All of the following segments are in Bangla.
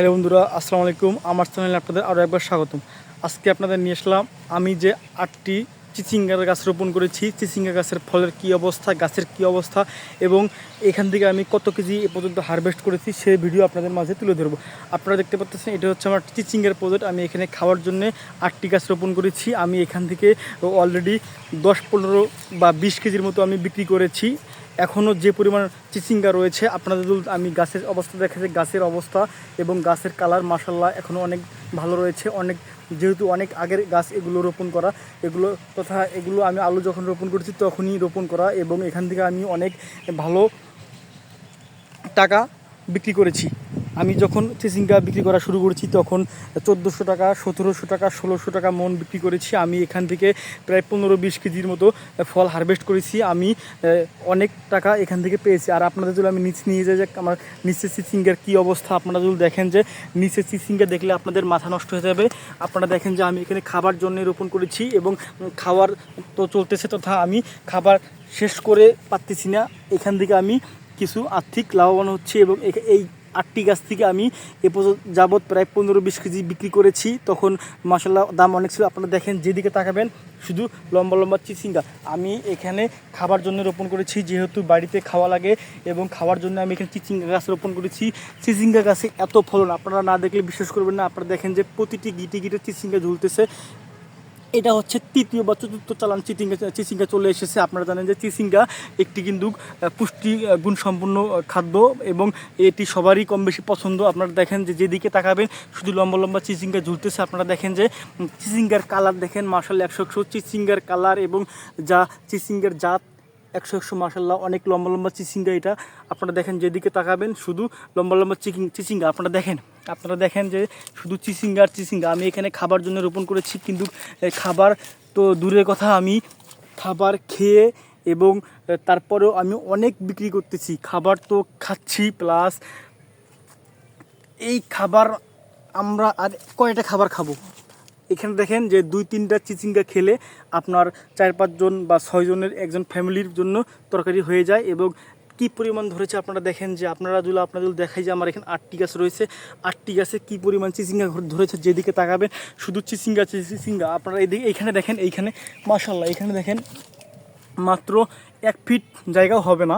হ্যালো বন্ধুরা, আসসালামু আলাইকুম। আমার চ্যানেলে আপনাদের আরও একবার স্বাগতম। আজকে আপনাদের নিয়ে আসলাম, আমি যে আটটি চিচিঙ্গার গাছ রোপণ করেছি, চিচিঙ্গা গাছের ফলের কী অবস্থা, গাছের কী অবস্থা, এবং এখান থেকে আমি কত কেজি এ পর্যন্ত হারভেস্ট করেছি সেই ভিডিও আপনাদের মাঝে তুলে ধরবো। আপনারা দেখতে পাচ্ছেন এটা হচ্ছে আমার চিচিঙ্গার প্রজেক্ট। আমি এখানে খাওয়ার জন্য আটটি গাছ রোপণ করেছি। আমি এখান থেকে অলরেডি দশ, পনেরো বা বিশ কেজির মতো আমি বিক্রি করেছি। এখনও যে পরিমাণ চিচিঙ্গা রয়েছে, আপনাদের আমি গাছের অবস্থা দেখেছি, গাছের অবস্থা এবং গাছের কালার মাসাল্লাহ এখনও অনেক ভালো রয়েছে। অনেক, যেহেতু অনেক আগের গাছ এগুলো রোপণ করা, এগুলো তথা এগুলো আমি আলু যখন রোপণ করেছি তখনই রোপণ করা এবং এখান থেকে আমি অনেক ভালো টাকা বিক্রি করেছি। আমি যখন চিচিঙ্গা বিক্রি করা শুরু করেছি, তখন চোদ্দোশো টাকা, সতেরোশো টাকা, ষোলোশো টাকা মন বিক্রি করেছি। আমি এখান থেকে প্রায় পনেরো বিশ কেজির মতো ফল হারভেস্ট করেছি। আমি অনেক টাকা এখান থেকে পেয়েছি। আর আপনাদের যদি আমি নিচে নিয়ে যাই, যে আমার নিচের চিচিঙ্গার কী অবস্থা, আপনারা যদি দেখেন যে নিচের চিচিঙ্গা দেখলে আপনাদের মাথা নষ্ট হয়ে যাবে। আপনারা দেখেন যে আমি এখানে খাবার জন্য রোপণ করেছি এবং খাওয়ার তো চলতেছে তথা আমি খাবার শেষ করে পারতেছি না। এখান থেকে আমি কিছু আর্থিক লাভবান হচ্ছে এবং এই আটটি গাছ থেকে আমি এ পর্যন্ত যাবৎ প্রায় পনেরো বিশ কেজি বিক্রি করেছি। তখন মাসাল্লাহ দাম অনেক ছিল। আপনারা দেখেন যেদিকে তাকাবেন, শুধু লম্বা লম্বা চিচিঙ্গা। আমি এখানে খাবার জন্য রোপণ করেছি, যেহেতু বাড়িতে খাওয়া লাগে এবং খাওয়ার জন্য আমি এখানে চিচিঙ্গা গাছ রোপণ করেছি। চিচিঙ্গা গাছে এত ফলন, আপনারা না দেখলে বিশ্বাস করবেন না। আপনারা দেখেন যে প্রতিটি গিটে গিটে চিচিঙ্গা ঝুলতেছে। এটা হচ্ছে তৃতীয় বা চতুর্থ চালান চিচিঙ্গা চিচিঙ্গা চলে এসেছে। আপনারা জানেন যে চিচিঙ্গা একটি কিন্তু পুষ্টি গুণ গুণসম্পন্ন খাদ্য এবং এটি সবারই কম বেশি পছন্দ। আপনারা দেখেন যে যেদিকে তাকাবেন, শুধু লম্বা লম্বা চিচিঙ্গা ঝুলতেছে। আপনারা দেখেন যে চিচিঙ্গার কালার দেখেন মার্শাল একশো একশো চিচিঙ্গার কালার এবং যা চিচিঙ্গার জাত একশো একশো মার্শাল্লাহ অনেক লম্বা লম্বা চিচিঙ্গা এটা। আপনারা দেখেন যেদিকে তাকাবেন, শুধু লম্বা লম্বা চিকিং চিচিঙ্গা। আপনারা দেখেন আপনারা দেখেন যে শুধু চিচিঙ্গা আর চিচিঙ্গা। আমি এখানে খাবার জন্য রোপণ করেছি, কিন্তু খাবার তো দূরের কথা আমি। খাবার খেয়ে এবং তারপরেও আমি অনেক বিক্রি করতেছি। খাবার তো খাচ্ছি, প্লাস এই খাবার আমরা আর কয়টা খাবার খাব? এখানে দেখেন যে দুই তিনটা চিচিঙ্গা খেলে আপনার চার পাঁচজন বা ছয়জনের একজন ফ্যামিলির জন্য তরকারি হয়ে যায় এবং কি পরিমাণ ধরেছে আপনারা দেখেন যে আপনারা আপনারা যদি দেখাই যে আমার এখানে আটটি গাছ রয়েছে, আটটি গাছে কি পরিমাণ চিচিঙ্গা ধরেছে যেদিকে তাকাবেন, শুধু চিচিঙ্গা চিচিঙ্গা। আপনারা এদিকে এইখানে দেখেন, এইখানে মাশাল্লাহ এখানে দেখেন মাত্র এক ফিট জায়গাও হবে না।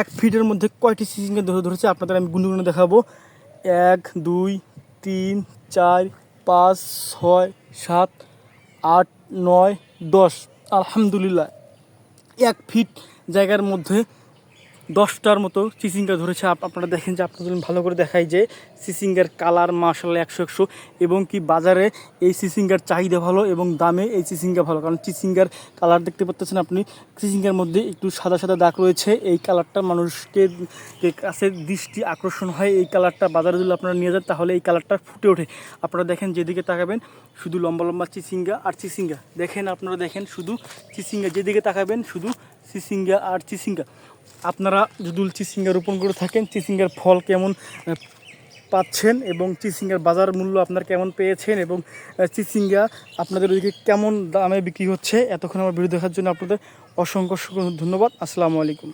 এক ফিটের মধ্যে কয়টি চিচিঙ্গা ধরে ধরেছে আপনাদের আমি গুনগুনে দেখাবো। এক, দুই, তিন, চার, পাঁচ, ছয় সাত আট নয় দশ। আলহামদুলিল্লাহ। এক ফিট জায়গার মধ্যে দশটার মতো চিচিঙ্গা ধরেছে। আপ- আপনারা দেখেন যে আপনাদের ভালো করে দেখাই যে চিচিঙ্গার কালার মাসাল্লাহ একশো একশো এবং কি বাজারে এই চিচিঙ্গার চাহিদা ভালো এবং দামে এই চিচিঙ্গা ভালো। কারণ চিচিঙ্গার কালার দেখতে পাচ্ছেন আপনি, চিচিঙ্গার মধ্যে একটু সাদা সাদা দাগ রয়েছে। এই কালারটা মানুষকে কাছে দৃষ্টি আকর্ষণ হয়। এই কালারটা বাজারে যদি আপনারা নিয়ে যান তাহলে এই কালারটা ফুটে ওঠে। আপনারা দেখেন যেদিকে তাকাবেন শুধু লম্বা লম্বা চিচিঙ্গা আর চিচিঙ্গা। দেখেন, আপনারা দেখেন শুধু চিচিঙ্গা যেদিকে তাকাবেন শুধু চিচিঙ্গা আর চিচিঙ্গা। আপনারা যদি চিচিঙ্গা রোপণ করে থাকেন, চিচিঙ্গার ফল কেমন পাচ্ছেন এবং চিচিঙ্গার বাজার মূল্য আপনার কেমন পেয়েছেন এবং চিচিঙ্গা আপনাদের ওইদিকে কেমন দামে বিক্রি হচ্ছে, এতক্ষণ আমার ভিডিও দেখার জন্য আপনাদের অসংখ্য ধন্যবাদ। আসসালামু আলাইকুম।